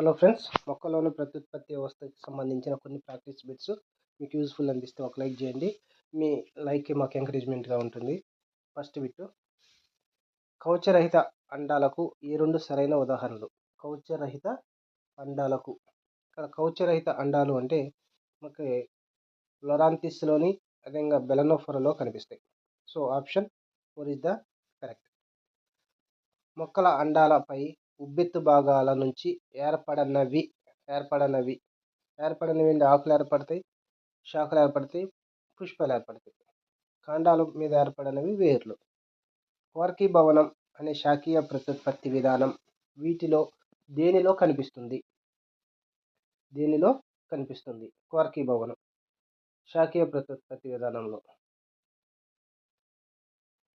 Hello friends మొక్కలోని ప్రత్యుత్పత్తి వ్యవస్థకి సంబంధించిన కొన్ని ప్రాక్టీస్ బిట్స్ మీకు యూస్ఫుల్ అనిపిస్తే ఒక లైక్ చేయండి. మీ లైక్కి మాకు ఎంకరేజ్మెంట్గా ఉంటుంది. ఫస్ట్ బిట్ కౌచరహిత అండాలకు ఈ రెండు సరైన ఉదాహరణలు. కౌచరహిత అండాలకు ఇక్కడ కౌచరహిత అండాలు అంటే మనకి లొరాంతిస్లోని అదేవిధంగా బెలనోఫరలో కనిపిస్తాయి. So option four is the correct మొక్కల అండాలపై ఉబ్బెత్తు భాగాల నుంచి ఏర్పడనవి ఏర్పడనవి. ఏర్పడినవి అంటే ఆకులు ఏర్పడతాయి శాఖలు ఏర్పడతాయి పుష్పాలు ఏర్పడతాయి. కాండాల మీద ఏర్పడినవి వేర్లు. కోర్కీ భవనం అనే శాఖీయ ప్రత్యుత్పత్తి విధానం వీటిలో దేనిలో కనిపిస్తుంది? దేనిలో కనిపిస్తుంది? కోర్కీ భవనం శాఖీయ ప్రత్యుత్పత్తి విధానంలో.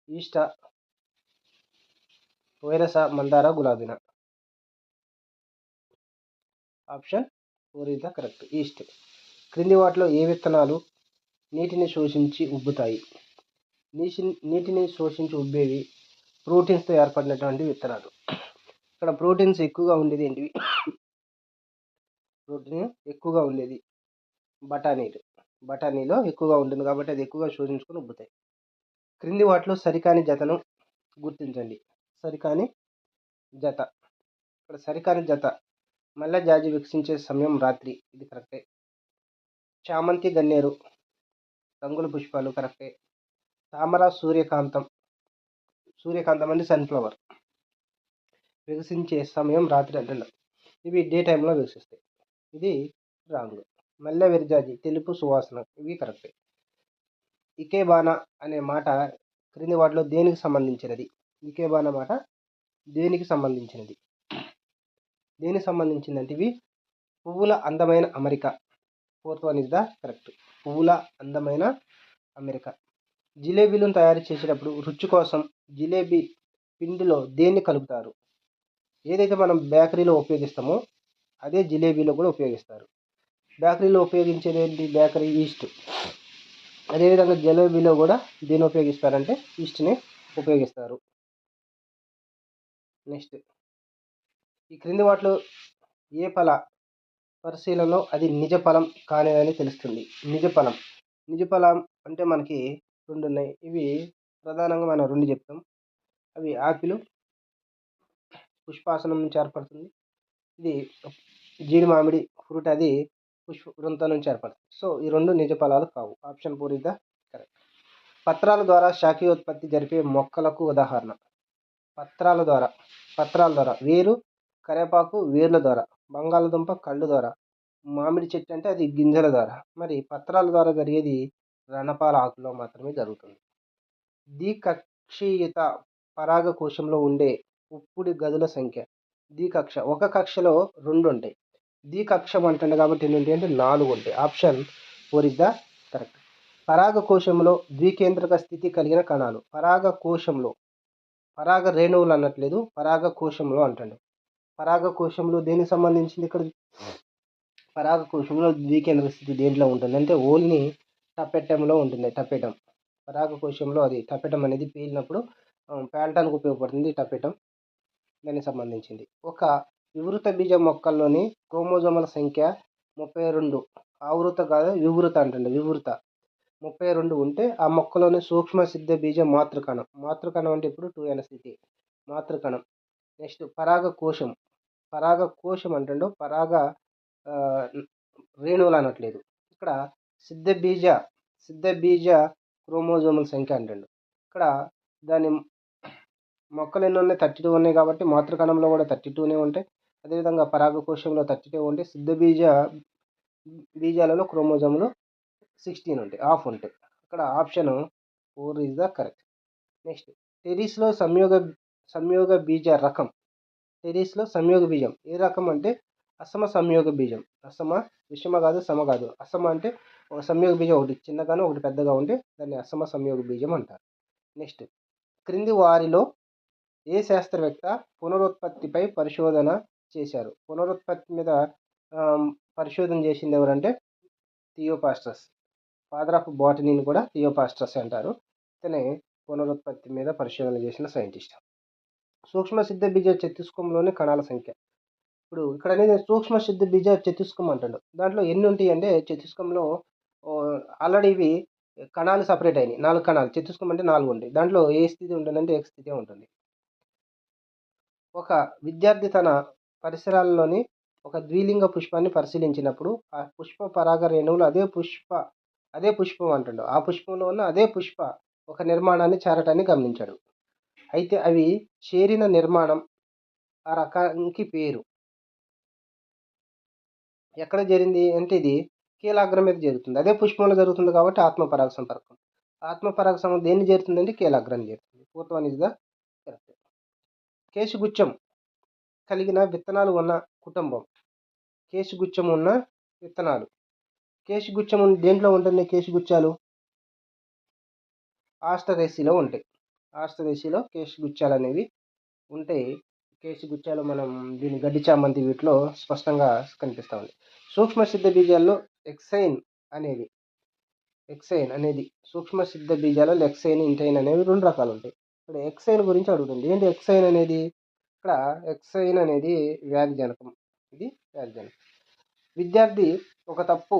ఈస్ట వైరస మందార గులాబీన. Option four is the correct. Yeast. క్రింది వాటిలో ఏ విత్తనాలు నీటిని శోషించి ఉబ్బుతాయి? నీటి నీటిని శోషించి ఉబ్బేవి ప్రోటీన్స్తో ఏర్పడినటువంటి విత్తనాలు. ఇక్కడ ప్రోటీన్స్ ఎక్కువగా ఉండేది ఏంటివి? ప్రోటీన్ ఎక్కువగా ఉండేది బఠానీలు. బఠానీలో ఎక్కువగా ఉంటుంది కాబట్టి అది ఎక్కువగా శోషించుకొని ఉబ్బుతాయి. క్రింది వాటిలో సరికాని జతను గుర్తించండి. సరికాని జత. ఇక్కడ సరికాని జత మల్లె జాజి వికసించే సమయం రాత్రి. ఇది కరెక్టే. చామంతి గన్నేరు. రంగుల పుష్పాలు కరెక్టే. తామర సూర్యకాంతం. సూర్యకాంతం అంటే సన్ఫ్లవర్. వికసించే సమయం రాత్రి అంటే ఇవి డే టైంలో వికసిస్తాయి ఇది రాంగ్. మల్లె విరజాజి తెలుపు సువాసన. ఇవి కరెక్టే. ఇకేబాన అనే మాట క్రింది వాటిలో దేనికి సంబంధించినది? ఇకేబాన మాట దేనికి సంబంధించినది? దేనికి సంబంధించిందంటే ఇవి? పువ్వుల అందమైన అమరిక. Fourth one is the correct పువ్వుల అందమైన అమెరికా. జిలేబీలను తయారు చేసేటప్పుడు రుచి కోసం జిలేబీ పిండిలో దేన్ని కలుపుతారు? ఏదైతే మనం బేకరీలో ఉపయోగిస్తామో అదే జిలేబీలో కూడా ఉపయోగిస్తారు. బేకరీలో ఉపయోగించేది ఏంటి? Bakery yeast. అదేవిధంగా జిలేబీలో కూడా దీన్ని ఉపయోగిస్తారంటే ఈస్ట్ని ఉపయోగిస్తారు. నెక్స్ట్ ఈ క్రింది వాటిలో ఏ ఫల పరిశీలనలో అది నిజ ఫలం కానిదని తెలుస్తుంది. నిజ ఫలం. నిజ ఫలం అంటే మనకి రెండు ఉన్నాయి. ఇవి ప్రధానంగా మనం రెండు చెప్తాం. అవి ఆపిల్ పుష్పాసనం నుంచి ఏర్పడుతుంది. ఇది జీడి మామిడి ఫ్రూట్ అది పుష్ప వృంతం నుంచి ఏర్పడుతుంది. సో ఈ రెండు నిజ ఫలాలు కావు. Option four is the correct. పత్రాల ద్వారా శాఖీయోత్పత్తి జరిపే మొక్కలకు ఉదాహరణ. పత్రాల ద్వారా పత్రాల ద్వారా. వేరు కరివేపాకు వేర్ల ద్వారా బంగాళదుంప కళ్ళు ద్వారా మామిడి చెట్టు అంటే అది గింజల ద్వారా. మరి పత్రాల ద్వారా జరిగేది రణపాల ఆకులో మాత్రమే జరుగుతుంది. ద్వికక్షీయుత పరాగ కోశంలో ఉండే ఉప్పుడి గదుల సంఖ్య ద్వికక్ష ఒక కక్షలో రెండు ఉంటాయి. ద్వికక్షం అంటుండే కాబట్టి ఎన్ని ఉంటాయి అంటే నాలుగు ఉంటాయి. Option four is the correct. పరాగ కోశంలో ద్వికేంద్రక స్థితి కలిగిన కణాలు పరాగ కోశంలో పరాగ రేణువులు అనట్లేదు పరాగ కోశంలో అంటాడు పరాగ కోశంలో దేనికి సంబంధించింది ఇక్కడ? పరాగ కోశంలో ద్వికేంద్ర స్థితి దేంట్లో ఉంటుంది? అంటే ఓన్లీ టపెటంలో ఉంటుంది టపెటం. పరాగ కోశంలో అది టపెటం అనేది పేలినప్పుడు పేలటానికి ఉపయోగపడుతుంది టపెటం. దానికి సంబంధించింది. ఒక వివృత బీజ మొక్కల్లోని క్రోమోజోమల సంఖ్య ముప్పై రెండు. ఆవృత కాదు వివృత అంటుంది వివృత. ముప్పై రెండు ఉంటే ఆ మొక్కలోని సూక్ష్మ సిద్ధ బీజం మాతృకణం. మాతృకణం అంటే ఇప్పుడు టూ ఎన్ స్థితి. మాతృకణం. నెక్స్ట్ పరాగ కోశం. పరాగ కోశం అంటుండో పరాగ రేణువులు అనట్లేదు. ఇక్కడ సిద్ధ బీజ సిద్ధ బీజ క్రోమోజోముల సంఖ్య అంటుండు. ఇక్కడ దాని మొక్కలు ఎన్ని ఉన్నాయి? థర్టీ టూ ఉన్నాయి కాబట్టి మాతృకణంలో కూడా థర్టీ టూనే ఉంటాయి. అదేవిధంగా పరాగ కోశంలో థర్టీ టూ ఉంటాయి సిద్ధ బీజ బీజాలలో క్రోమోజోములు సిక్స్టీన్ ఉంటాయి. ఆఫ్ ఉంటాయి. అక్కడ option four is the correct. Next టెరీస్లో సంయోగ సంయోగ బీజ రకం. టెరీస్లో సంయోగ బీజం. ఏ రకం అంటే అసమ సంయోగ బీజం. అసమ విషమ కాదు సమ కాదు. అసమ అంటే ఒక సంయోగ బీజం ఒకటి చిన్నగాను ఒకటి పెద్దగా ఉంటే దాన్ని అసమ సంయోగ బీజం అంటారు. నెక్స్ట్ క్రింది వారిలో ఏ శాస్త్రవేత్త పునరుత్పత్తిపై పరిశోధన చేశారు? పునరుత్పత్తి మీద పరిశోధన చేసింది ఎవరంటే థియోపాస్ట్రస్. ఫాదర్ ఆఫ్ బాటనీని కూడా థియోపాస్ట్రస్ అంటారు. ఇతనే పునరుత్పత్తి మీద పరిశోధన చేసిన సైంటిస్ట్. సూక్ష్మ సిద్ధ బీజ చతుష్కంలోని కణాల సంఖ్య. ఇప్పుడు ఇక్కడ అనేది సూక్ష్మ సిద్ధ బీజ చతుష్కం అంటాడు. దాంట్లో ఎన్ని ఉంటాయి అంటే చతుష్కంలో ఆల్రెడీ ఇవి కణాలు సపరేట్ అయినాయి. నాలుగు కణాలు. చతుష్కం అంటే నాలుగు ఉంటాయి. దాంట్లో ఏ స్థితి ఉంటుందంటే ఎక్స్ స్థితి ఉంటుంది. ఒక విద్యార్థి తన పరిసరాల్లోని ఒక ద్విలింగ పుష్పాన్ని పరిశీలించినప్పుడు ఆ పుష్ప పరాగ రేణువులు అదే పుష్ప అదే పుష్పం అంటాడు. ఆ పుష్పంలో ఉన్న అదే పుష్ప ఒక నిర్మాణాన్ని చేరటాన్ని గమనించాడు. అయితే అవి చేరిన నిర్మాణం ఆ రకానికి పేరు. ఎక్కడ జరిగింది అంటే ఇది కీలాగ్రం మీద జరుగుతుంది. అదే పుష్పంలో జరుగుతుంది కాబట్టి ఆత్మపరాగ సంపర్కం. ఆత్మపరాగ సంపర్కం దేన్ని జరుగుతుందంటే కీలాగ్రం జరుగుతుంది fourth one is the correct. కేశగుచ్చం కలిగిన విత్తనాలు ఉన్న కుటుంబం. కేసుగుచ్చం ఉన్న విత్తనాలు. కేసుగుచ్చం దేంట్లో ఉంటుంది కేసుగుచ్చాలు ఆస్టరేసీలో ఉంటాయి. ఆస్టరేసీలో కేశగుచ్చాలు అనేవి ఉంటాయి కేశగుచ్చాలు మనం దీని గడ్డి చామంతి వీటిలో స్పష్టంగా కనిపిస్తూ ఉంది. సూక్ష్మ సిద్ధ బీజాల్లో ఎక్సైన్ అనేది ఎక్సైన్ అనేది సూక్ష్మ సిద్ధ బీజాలలో ఎక్సైన్ ఇంటైన్ అనేవి రెండు రకాలు ఉంటాయి ఇక్కడ ఎక్సైన్ గురించి అడుగుతుంది. ఏంటి ఎక్సైన్ అనేది? ఇక్కడ ఎక్సైన్ అనేది వ్యాధిజనకం. ఇది వ్యాధిజనకం. విద్యార్థి ఒక తప్పు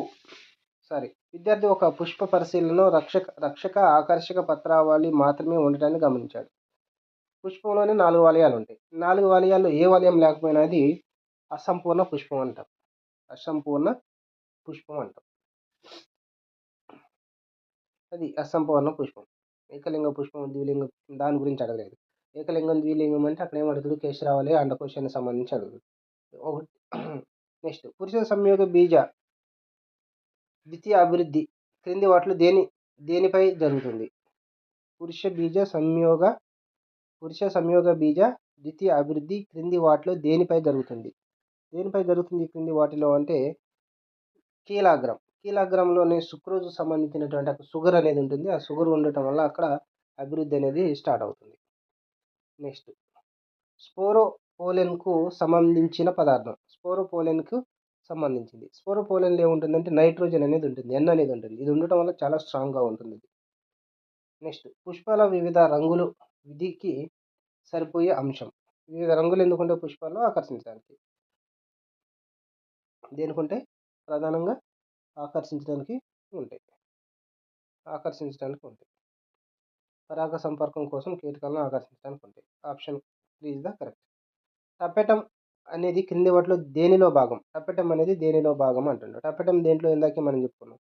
సారీ విద్యార్థి ఒక పుష్ప పరిశీలనలో రక్షక రక్షక ఆకర్షక పత్రావళి మాత్రమే ఉండటాన్ని గమనించాడు. పుష్పంలోనే నాలుగు వలయాలు ఉంటాయి నాలుగు వలయాల్లో ఏ వలయం లేకపోయినా అది అసంపూర్ణ పుష్పం అంటాం. అసంపూర్ణ పుష్పం అంటాం. అది అసంపూర్ణ పుష్పం. ఏకలింగ పుష్పం ద్విలింగ దాని గురించి అడగలేదు. ఏకలింగం ద్విలింగం అంటే అక్కడ ఏమడుగుతాడు? కేశరావళి అండకోశానికి సంబంధించి అడుగుతాడు. ఒకటి నెక్స్ట్ పురుష సంయోగ బీజ ద్వితీయ అభివృద్ధి క్రింది వాటిలో దేని దేనిపై జరుగుతుంది? పురుష బీజ సంయోగ పురుష సంయోగ బీజ ద్వితీయ అభివృద్ధి క్రింది వాటిలో దేనిపై జరుగుతుంది? దేనిపై జరుగుతుంది క్రింది వాటిలో అంటే కీలాగ్రం. కీలాగ్రంలోనే సుక్రోజు సంబంధించినటువంటి అక్కడ షుగర్ అనేది ఉంటుంది. ఆ షుగర్ ఉండటం వల్ల అక్కడ అభివృద్ధి అనేది స్టార్ట్ అవుతుంది. నెక్స్ట్. స్పోరోపోలెన్కు సంబంధించిన పదార్థం. స్పోరోపోలెన్కు సంబంధించింది. స్పోరోపోలెన్లో ఏముంటుందంటే నైట్రోజన్ అనేది ఉంటుంది ఎన్ అనేది ఉంటుంది. ఇది ఉండటం వల్ల చాలా స్ట్రాంగ్గా ఉంటుంది నెక్స్ట్ పుష్పాల వివిధ రంగులు విధికి సరిపోయే అంశం. వివిధ రంగులు ఎందుకుంటే పుష్పాల్లో? ఆకర్షించడానికి. దేనికంటే ప్రధానంగా ఆకర్షించడానికి ఉంటాయి. ఆకర్షించడానికి ఉంటాయి. పరాగ సంపర్కం కోసం కీటకాలను ఆకర్షించడానికి ఉంటాయి. Option three is the correct. టపెటం అనేది క్రింది వాటిలో దేనిలో భాగం? టపెటం అనేది దేనిలో భాగం అంటుండ్రు టపెటం దేంట్లో? ఇందాకే మనం చెప్పుకున్నాం.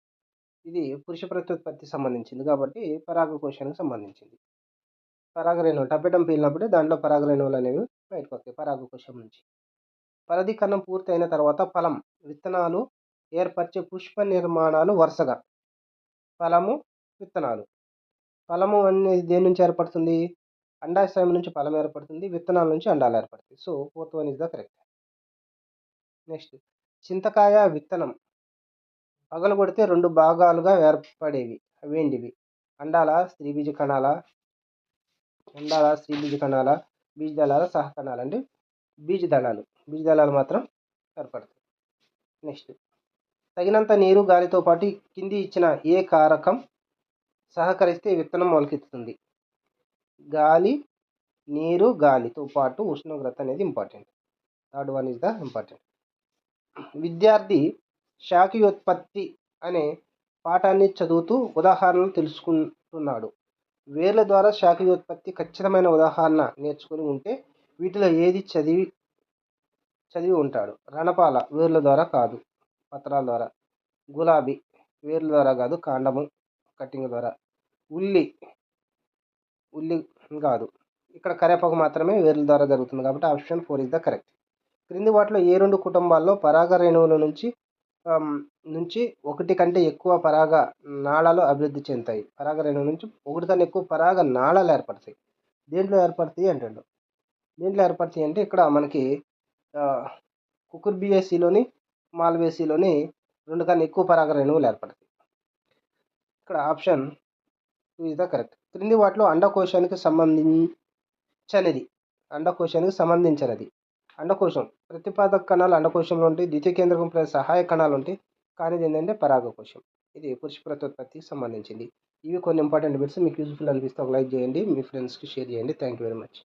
ఇది పురుష ప్రత్యుత్పత్తి సంబంధించింది కాబట్టి పరాగ కోశానికి సంబంధించింది. పరాగ రేణువులు టపెటం పీలినప్పుడే దాంట్లో పరాగరేణువులు అనేవి బయటకు వస్తాయి పరాగ కోశం నుంచి. ఫలదీకరణం పూర్తయిన తర్వాత ఫలం విత్తనాలు ఏర్పరిచే పుష్ప నిర్మాణాలు వరుసగా. ఫలము విత్తనాలు. ఫలము అనేది దేని నుంచి ఏర్పడుతుంది? అండాశయం నుంచి ఫలం ఏర్పడుతుంది విత్తనాల నుంచి అండాలు ఏర్పడుతుంది so fourth one is the correct. Next చింతకాయ విత్తనం. పగలు కొడితే రెండు భాగాలుగా ఏర్పడేవి. అవేంటివి అండాల స్త్రీబీజ కణాల అండాల స్త్రీబీజ కణాల బీజదళాల సహకణాలు అంటే బీజదళాలు. బీజదళాలు మాత్రం ఏర్పడతాయి. నెక్స్ట్ తగినంత నీరు గాలితో పాటు కింది ఇచ్చిన ఏ కారకం సహకరిస్తే విత్తనం మొలకెత్తుతుంది? గాలి నీరు గాలితో పాటు ఉష్ణోగ్రత అనేది important third one is the important విద్యార్థి శాఖయోత్పత్తి అనే పాఠాన్ని చదువుతూ ఉదాహరణలు తెలుసుకుంటున్నాడు. వేర్ల ద్వారా శాఖయోత్పత్తి ఖచ్చితమైన ఉదాహరణ నేర్చుకుని ఉంటే వీటిలో ఏది చదివి చదివి ఉంటాడు? రణపాల వేర్ల ద్వారా కాదు. పత్రాల ద్వారా. గులాబీ వేర్ల ద్వారా కాదు. కాండము కట్టింగ్ ద్వారా. ఉల్లి ఉల్లి కాదు. ఇక్కడ కరేపాకు మాత్రమే వేర్ల ద్వారా జరుగుతుంది కాబట్టి option four is the correct. క్రింది వాటిలో ఏ రెండు కుటుంబాల్లో పరాగ రేణువుల నుంచి నుంచి ఒకటి కంటే ఎక్కువ పరాగ నాళాలు అభివృద్ధి చెందుతాయి. పరాగ రేణువుల నుంచి ఒకటి కన్నా ఎక్కువ పరాగ నాళాలు ఏర్పడతాయి. దేంట్లో ఏర్పడతాయి అంటాడు? దేంట్లో ఏర్పడతాయి అంటే ఇక్కడ మనకి కుకుర్బియేసిలోని మాల్వేసీలోని రెండు కన్నా ఎక్కువ పరాగ రేణువులు ఏర్పడతాయి. ఇక్కడ option two is the correct. క్రింది వాటిలో అండకోశానికి సంబంధించనిది. అండకోశానికి సంబంధించినది. అండకోశం ప్రతిపాదక కణాలు అండకోశంలో ఉంటాయి. ద్వితీయ కేంద్రకం సహాయ కణాలు ఉంటాయి. కానీ ఇది ఏంటంటే పరాగకోశం ఇది పురుష ప్రత్యుత్పత్తికి సంబంధించింది. ఇవి కొన్ని ఇంపార్టెంట్ బిట్స్. మీకు యూస్ఫుల్ అనిపిస్తే ఒక లైక్ చేయండి. మీ ఫ్రెండ్స్కి షేర్ చేయండి. Thank you very much.